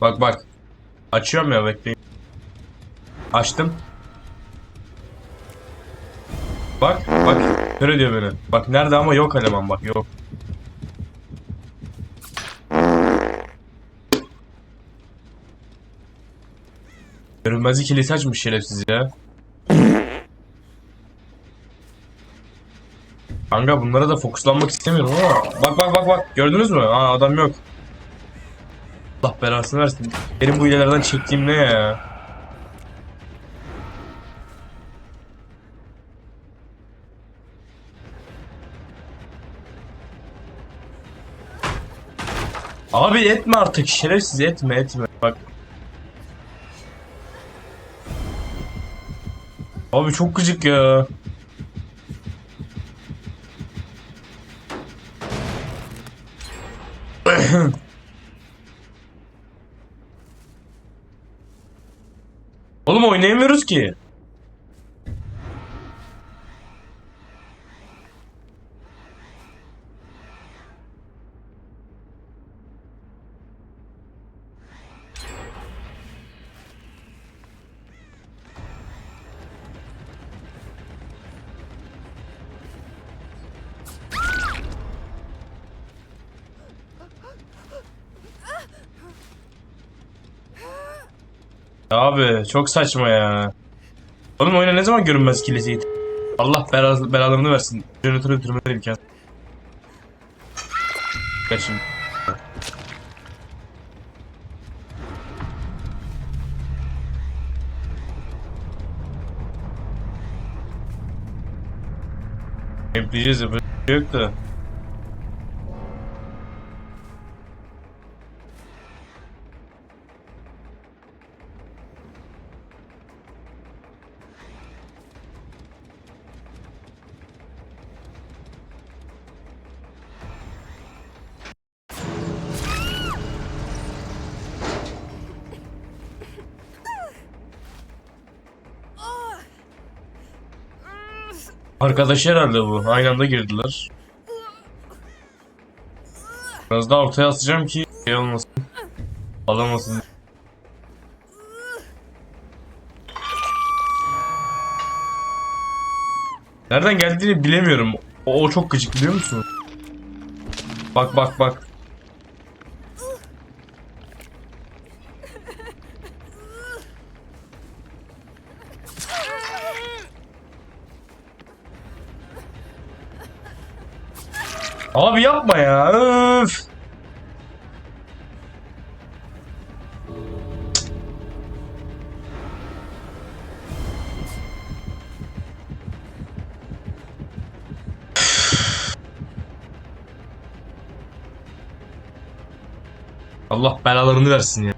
Bak bak. Açıyorum ya bekleyin. Açtım. Bak bak. Kör ediyor beni. Bak nerede ama yok eleman bak yok. Görünmezlik kilisi açmış şerefsiz ya. Kanka bunlara da fokuslanmak istemiyorum ama bak bak bak bak gördünüz mü? Aa adam yok. Allah belasını versin. Benim bu ilelerden çektiğim ne ya? Abi etme artık şerefsiz etme etme bak. Abi çok gıcık ya. Oğlum oynayamıyoruz ki. Abi çok saçma ya. Oğlum oyuna ne zaman görünmez kilisi? Allah bela, belalarını versin. Jeneratörü bitirmeleri imkan. Kaçın. Yapacağız yapacak yok da. Arkadaş herhalde bu. Aynı anda girdiler. Biraz daha ortaya atacağım ki şey olmasın. Alamasın. Nereden geldiğini bilemiyorum. O, o çok gıcık biliyor musun? Bak bak bak. Abi yapma ya. Öf. Allah belalarını versin ya.